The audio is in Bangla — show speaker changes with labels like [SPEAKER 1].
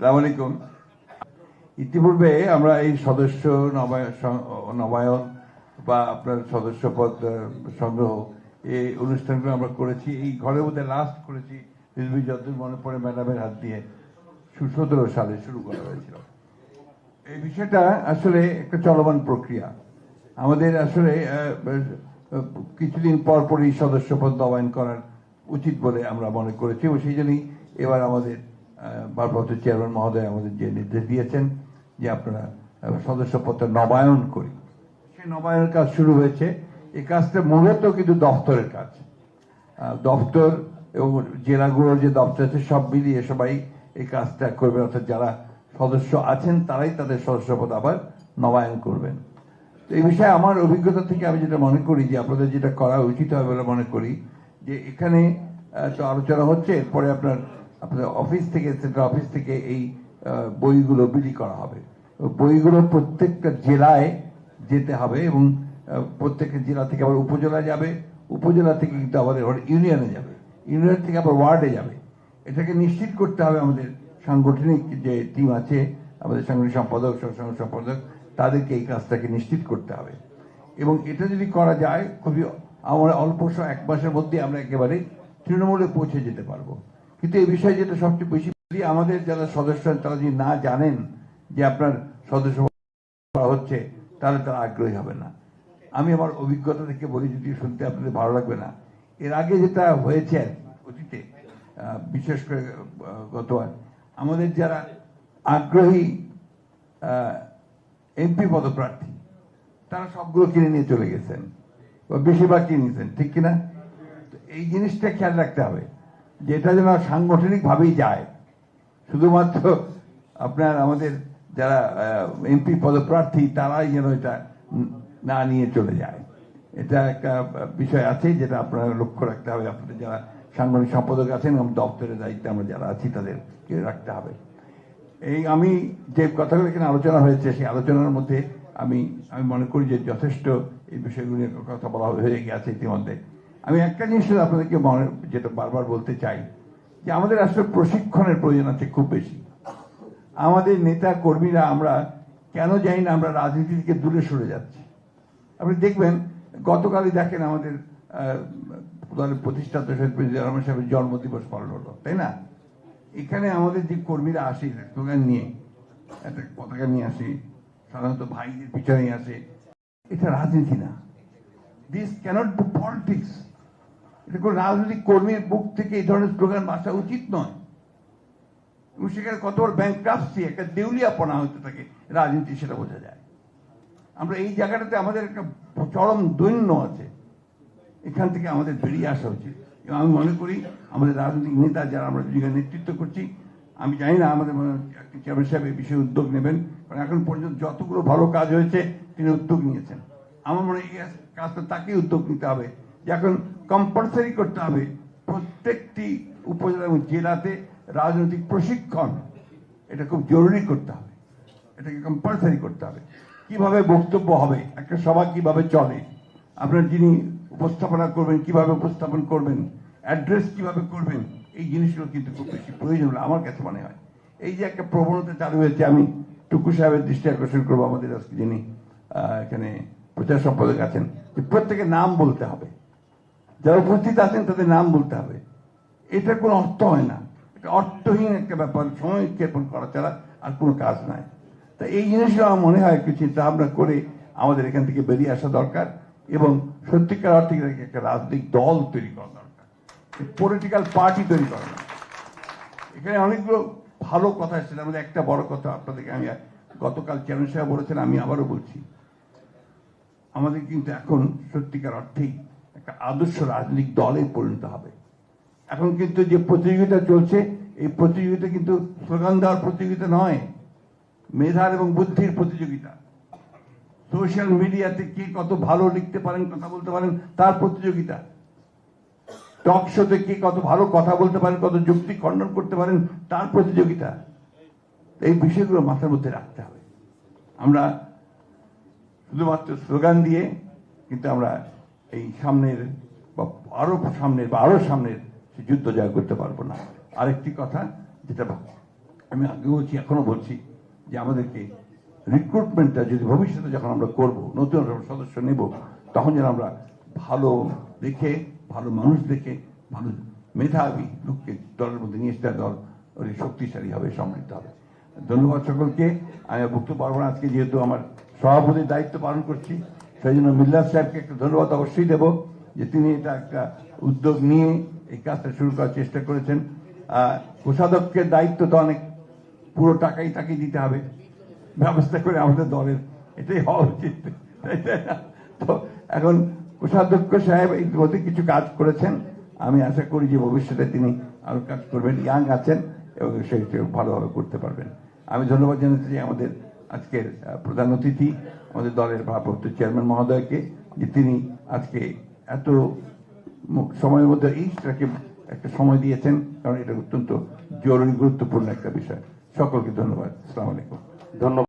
[SPEAKER 1] আলাইকুম। ইতিপূর্বে আমরা এই সদস্য নবায়ন বা আপনার সদস্য পদ আহ, সংগ্রহ এই অনুষ্ঠানগুলো আমরা করেছি। এই ঘরের মধ্যে লাস্ট করেছি। রিজভি যতদূর মনে পড়ে ম্যাডামের হাত দিয়ে সতেরো সালে শুরু করা হয়েছিল। এই বিষয়টা আসলে একটা চলমান প্রক্রিয়া। আমাদের আসলে কিছুদিন পর পরই সদস্য পদ নবায়ন করার উচিত বলে আমরা মনে করেছি এবং সেই জন্যই এবার আমাদের ভারপ্রাপ্ত চেয়ারম্যান মহোদয় আমাদের যে নির্দেশ দিয়েছেন যে আপনারা আহ, সদস্য পদটা নবায়ন করি। সেই নবায়নের কাজ শুরু হয়েছে। এই কাজটা মূলত কিন্তু দপ্তরের কাজ। আহ, দপ্তর এবং জেলাগুলোর যে দপ্তর আছে সব মিলিয়ে সবাই এই কাজটা করবেন। অর্থাৎ যারা সদস্য আছেন তারাই তাদের সদস্যপদ আবার নবায়ন করবেন। তো এই বিষয়ে আমার অভিজ্ঞতা থেকে আমি যেটা মনে করি যে আপনাদের যেটা করা উচিত হবে বলে মনে করি যে এখানে তো আলোচনা হচ্ছে। এরপরে আপনার আপনাদের অফিস থেকে সেন্ট্রাল অফিস থেকে এই বইগুলো বিলি করা হবে। বইগুলো প্রত্যেকটা জেলায় যেতে হবে এবং প্রত্যেকটা জেলা থেকে আবার উপজেলা যাবে। উপজেলা থেকে কিন্তু আবার ইউনিয়নে যাবে। ইউনিয়ন থেকে আবার ওয়ার্ডে যাবে। এটাকে নিশ্চিত করতে হবে আমাদের সাংগঠনিক যে টিম আছে, আমাদের সাংগঠনিক সম্পাদক, সহসাংগঠনিক সম্পাদক, তাদেরকে এই কাজটাকে নিশ্চিত করতে হবে। এবং এটা যদি করা যায়, খুবই আমরা অল্প এক মাসের মধ্যে আমরা একেবারে তৃণমূলে পৌঁছে যেতে পারব। কিন্তু এই বিষয়ে যেটা সবচেয়ে বেশি আমাদের যারা সদস্য তারা যদি না জানেন যে আপনার সদস্য করা হচ্ছে, তাহলে তারা আগ্রহী হবে না। আমি আমার অভিজ্ঞতা থেকে বলি, যদি শুনতে আপনাদের ভালো লাগবে না। এর আগে যেটা হয়েছে অতীতে বিশেষ করে গতবার, আমাদের যারা আগ্রহী এমপি পদপ্রার্থী, তারা সবগুলো কিনে নিয়ে চলে গেছেন, বা বেশিরভাগ কিনে নিয়েছেন, ঠিক কিনা? এই জিনিসটা খেয়াল রাখতে হবে। যে এটা যেন সাংগঠনিক ভাবেই যায়। শুধুমাত্র আপনার আমাদের যারা এমপি পদপ্রার্থী, তারাই যেন এটা না নিয়ে চলে যায়। এটা একটা বিষয় আছে যেটা আপনারা লক্ষ্য রাখতে হবে। আপনাদের যারা সাংগঠনিক সম্পাদক আছেন এবং দপ্তরের দায়িত্বে আমরা যারা আছি, তাদেরকে রাখতে হবে। এই আমি যে কথাগুলো এখানে আলোচনা হয়েছে, সেই আলোচনার মধ্যে আমি আমি মনে করি যে যথেষ্ট এই বিষয়গুলি কথা বলা হয়ে গেছে ইতিমধ্যে। আমি একটা জিনিস আপনাদেরকে মনে, যেটা বারবার বলতে চাই, যে আমাদের আসলে প্রশিক্ষণের প্রয়োজন আছে খুব বেশি। আমাদের নেতা কর্মীরা আমরা কেন জানি না আমরা রাজনীতি থেকে দূরে সরে যাচ্ছি। আপনি দেখবেন, গতকালই দেখেন আমাদের প্রতিষ্ঠাতা শহীদ রহমান সাহেবের জন্মদিবস পালন হলো, তাই না? এখানে আমাদের যে কর্মীরা আসে, স্লোগান নিয়ে, একটা পতাকা নিয়ে আসে, সাধারণত ভাইদের পিছনে আসে, এটা রাজনীতি না। দিস ক্যানট বি পলিটিক্স এটা কোনো রাজনৈতিক কর্মীর বুক থেকে এই ধরনের স্লোগান আসা উচিত নয়। এবং সেখানে কত বড় ব্যাংক ব্যাংক্রাফসি একটা দেউলিয়াপনা হতে থাকে রাজনীতি সেটা বোঝা যায়। আমরা এই জায়গাটাতে আমাদের একটা চরম দৈন্য আছে। এখান থেকে আমাদের বেরিয়ে আসা উচিত। এবং আমি মনে করি, আমাদের রাজনৈতিক নেতা যারা আমরা দুজন নেতৃত্ব করছি, আমি জানি না আমাদের চেয়ারম্যান সাহেব এই বিষয়ে উদ্যোগ নেবেন, কারণ এখন পর্যন্ত যতগুলো ভালো কাজ হয়েছে, তিনি উদ্যোগ নিয়েছেন। আমার মনে হয় এই কাজটা তাকেই উদ্যোগ নিতে হবে। যে এখন কম্পালসারি করতে হবে প্রত্যেকটি উপজেলা এবং জেলাতে রাজনৈতিক প্রশিক্ষণ। এটা খুব জরুরি করতে হবে। এটাকে কম্পালসারি করতে হবে। কীভাবে বক্তব্য হবে? একটা সভা কীভাবে চলে? আপনার যিনি উপস্থাপনা করবেন, কীভাবে উপস্থাপন করবেন অ্যাড্রেস কীভাবে করবেন, এই জিনিসগুলো কিন্তু খুব বেশি প্রয়োজন আমার কাছে মনে হয়। এই যে একটা প্রবণতা চালু হয়েছে, আমি টুকু সাহেবের দৃষ্টি আকর্ষণ করব আমাদের আজকে যিনি এখানে প্রচার সম্পাদক আছেন, যে প্রত্যেকের নাম বলতে হবে। যারা উপস্থিত আছেন, তাদের নাম বলতে হবে। এটা কোনো অর্থ হয় না। এটা অর্থহীন একটা ব্যাপার, সময় ক্ষেপণ করা ছাড়া আর কোনো কাজ নাই। তা এই জিনিসগুলো আমার মনে হয় একটু চিন্তা ভাবনা করে আমাদের এখান থেকে বেরিয়ে আসা দরকার এবং সত্যিকার অর্থে একটা রাজনৈতিক দল তৈরি করা দরকার। পলিটিক্যাল পার্টি তৈরি করা এখানে অনেকগুলো ভালো কথা এসেছে। মধ্যে একটা বড় কথা আপনাদেরকে আমি গতকাল চেয়ারম্যান সাহেব বলেছেন, আমি আবারও বলছি। আমাদের কিন্তু এখন সত্যিকার অর্থেই একটা আদর্শ রাজনৈতিক দলে পরিণত হবে। এখন কিন্তু যে প্রতিযোগিতা চলছে, এই প্রতিযোগিতা কিন্তু স্লোগান দেওয়ার প্রতিযোগিতা নয়, মেধার এবং বুদ্ধির প্রতিযোগিতা। সোশ্যাল মিডিয়াতে কে কত ভালো লিখতে পারেন, কথা বলতে পারেন, তার প্রতিযোগিতা। টক শোতে কে কত ভালো কথা বলতে পারেন, কত যুক্তি খণ্ডন করতে পারেন, তার প্রতিযোগিতা। এই বিষয়গুলো মাথার মধ্যে রাখতে হবে। আমরা শুধুমাত্র স্লোগান দিয়ে কিন্তু আমরা এই সামনের বা আরও সামনের বা আরও সামনের সে যুদ্ধ জয় করতে পারব না। আরেকটি কথা যেটা আমি আগে বলছি এখনও বলছি যে আমাদেরকে রিক্রুটমেন্টটা যদি ভবিষ্যতে যখন আমরা করব, নতুন সদস্য নেব, তখন যেন আমরা ভালো দেখে, ভালো মানুষ দেখে, ভালো মেধাবী লোককে দলের মধ্যে নিয়ে এসে দল শক্তিশালী হবে, সমৃদ্ধ হবে। ধন্যবাদ সকলকে। আমি বক্তব্য পারব না আজকে, যেহেতু আমার সভাপতির দায়িত্ব পালন করছি। সেই জন্য মিল্লার সাহেবকে একটা ধন্যবাদ অবশ্যই দেব যে তিনি এটা একটা উদ্যোগ নিয়ে এই কাজটা শুরু করার চেষ্টা করেছেন। কোষাধ্যক্ষের দায়িত্ব তো অনেক, পুরো টাকাই তাকে দিতে হবে। ব্যবস্থা করে আমাদের দলের, এটাই হওয়া উচিত। তো এখন কোষাধ্যক্ষ সাহেব ইতিমধ্যে কিছু কাজ করেছেন। আমি আশা করি যে ভবিষ্যতে তিনি আরও কাজ করবেন, ইয়াং আছেন এবং সেটা ভালোভাবে করতে পারবেন। আমি ধন্যবাদ জানাতে চাই আমাদের আজকের প্রধান অতিথি আমাদের দলের ভারপ্রাপ্ত চেয়ারম্যান মহোদয়কে, যে তিনি আজকে এত সময়ের মধ্যে এইটাকে একটা সময় দিয়েছেন, কারণ এটা অত্যন্ত জরুরি, গুরুত্বপূর্ণ একটা বিষয়। সকলকে ধন্যবাদ। আসসালামু আলাইকুম।
[SPEAKER 2] ধন্যবাদ।